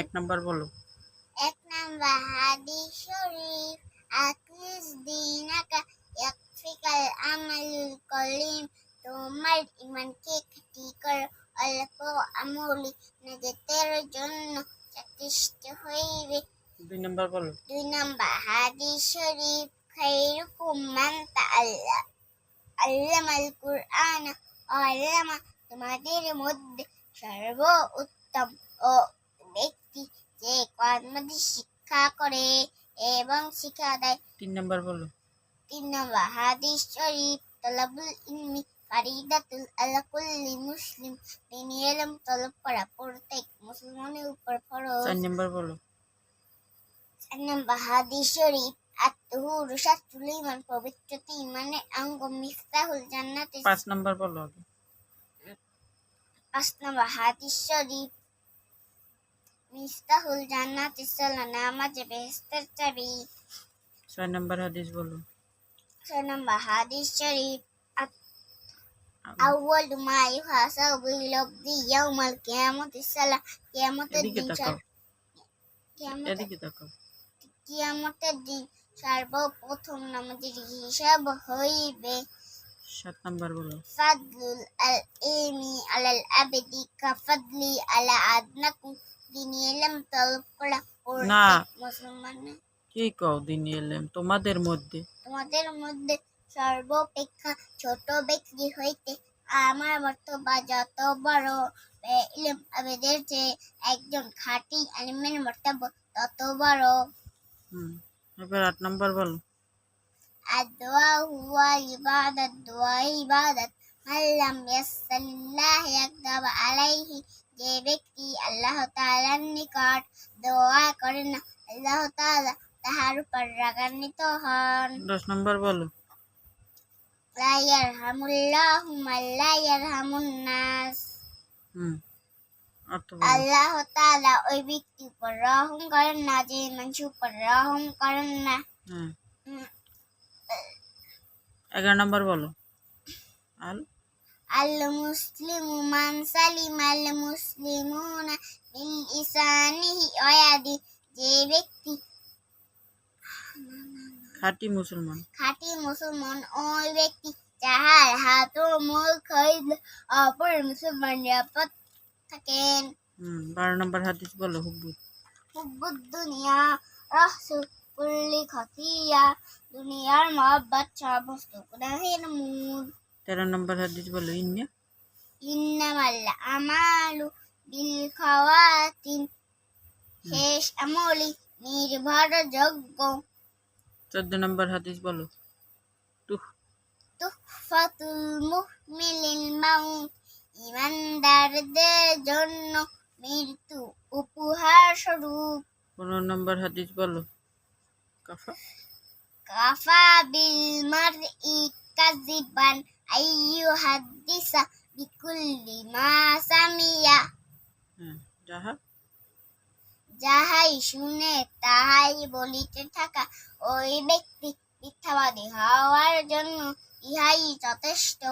এক নাম্বার বলো। এক নাম্বার হাদিস শরীফ আকিস দিনাকা ইয়াকফিকাল আমালুল কলিম তোমার ইমানকে খাঁটি করো অল্প আমলি নাজাতের জন্য যথেষ্ট হইবে। দুই নাম্বার বলো। দুই নাম্বার হাদিস শরীফ খাইরুকুম মান তাআল্লা আল্লামাল কুরআন আল্লামা তোমাদের মধ্যে সর্ব উত্তম ও ব্যক্তি যে কর্মটি শিক্ষা করে এবং শিক্ষা দেয়। তিন নাম্বার বলো। তিন নম্বর হাদিস শরীফ তলাবুল ইলমি ফারিদাতুল আলা কুল্লি মুসলিম দিনী এলম তলব করা প্রত্যেক মুসলমানের উপর ফরজ। চার নাম্বার বলো। চার নম্বর হাদিস শরীফ আত্মহুর শাস্ত্রুল ইমান পবিত্রতা ইমানের অঙ্গ মিফতাহুল জান্নাতে পাঁচ নম্বর বলো আগে। পাঁচ নম্বর হাদিস শরীফ মিস্তাহুল জান্নাত ইসলানা বেহেস্তের চাবি ছয় নম্বর হাদিস ছয় নম্বর হাদিস শরীফ আউয়াল মা ইউহাসা ইয়াউমাল কিয়ামত কিয়ামতের দিন কিয়ামতের দিন সর্বপ্রথম নামাজের হিসাব হইবে। সাত নাম্বার বলো। ফাদলুল আল ইলমি আলাল আবদি কাফাদলি আলা আদনাকুম দিন এলাম তলব করা না। মুসলমানের কি কও দিন এলেম তোমাদের মধ্যে। তোমাদের মধ্যে সর্বাপেক্ষা ছোট ব্যক্তি হইতে আমার মর্তবা যত বড় ইলম আবেদের চেয়ে একজন খাঁটি আলিমের মর্তবা তত বড়। হুম এবার আট নাম্বার বলো। আদোয়া হুয়া ইবাদত দোয়া ইবাদত মাল্লাম ইয়াসাল্লাহ ইয়াকদাব আলাইহি যে ব্যক্তি আল্লাহ তাআলার নিকট দোয়া করে না আল্লাহ তাআলা তাহার উপর রাগান্বিত হন দশ নাম্বার বলো। লা ইয়ারহামুন নাস হুম। আল্লাহ তাআলা ওই ব্যক্তি উপর রহম করেন না যে মানুষের উপর রহম করেন না। এগারো নাম্বার বলো। আল। আল মুসলিমু মান সালিম আল মুসলিমুনা মিন ইসানিহি ওয়াদি যে ব্যক্তি খাঁটি মুসলমান। খাঁটি মুসলমান ওই ব্যক্তি যাহার হাত ও মুখ হইলে অপর মুসলমান নিরাপদ থাকেন। হুম বারো নাম্বার হাদিস বলো হুব্বু হুব্বুদ দুনিয়া রাহসু কুল্লি খতিয়া দুনিয়ার মহব্বত সমস্ত গুনাহের মূল। তেরো নাম্বার হাদিস বলো ইন্না। ইন্নামাল আমালু বিল খাওয়াতিন শেষ আমলি নির্ভরযোগ্য। চোদ্দ নাম্বার হাদিস বলো তুহ। তুহফাতুল মুহমিলিল মাউত ইমানদারদের জন্য মৃত্যু উপহার স্বরূপ। পনেরো নাম্বার হাদিস বলো কাফা কাফা বিল মারই কাযিবান আইয়ু হাদিসা বিকুল্লি মা সামিয়া যাহা যাহাই শুনে তাহাই বলিতে থাকা ওই ব্যক্তি মিথ্যাবাদী হওয়ার জন্য ইহাই যথেষ্ট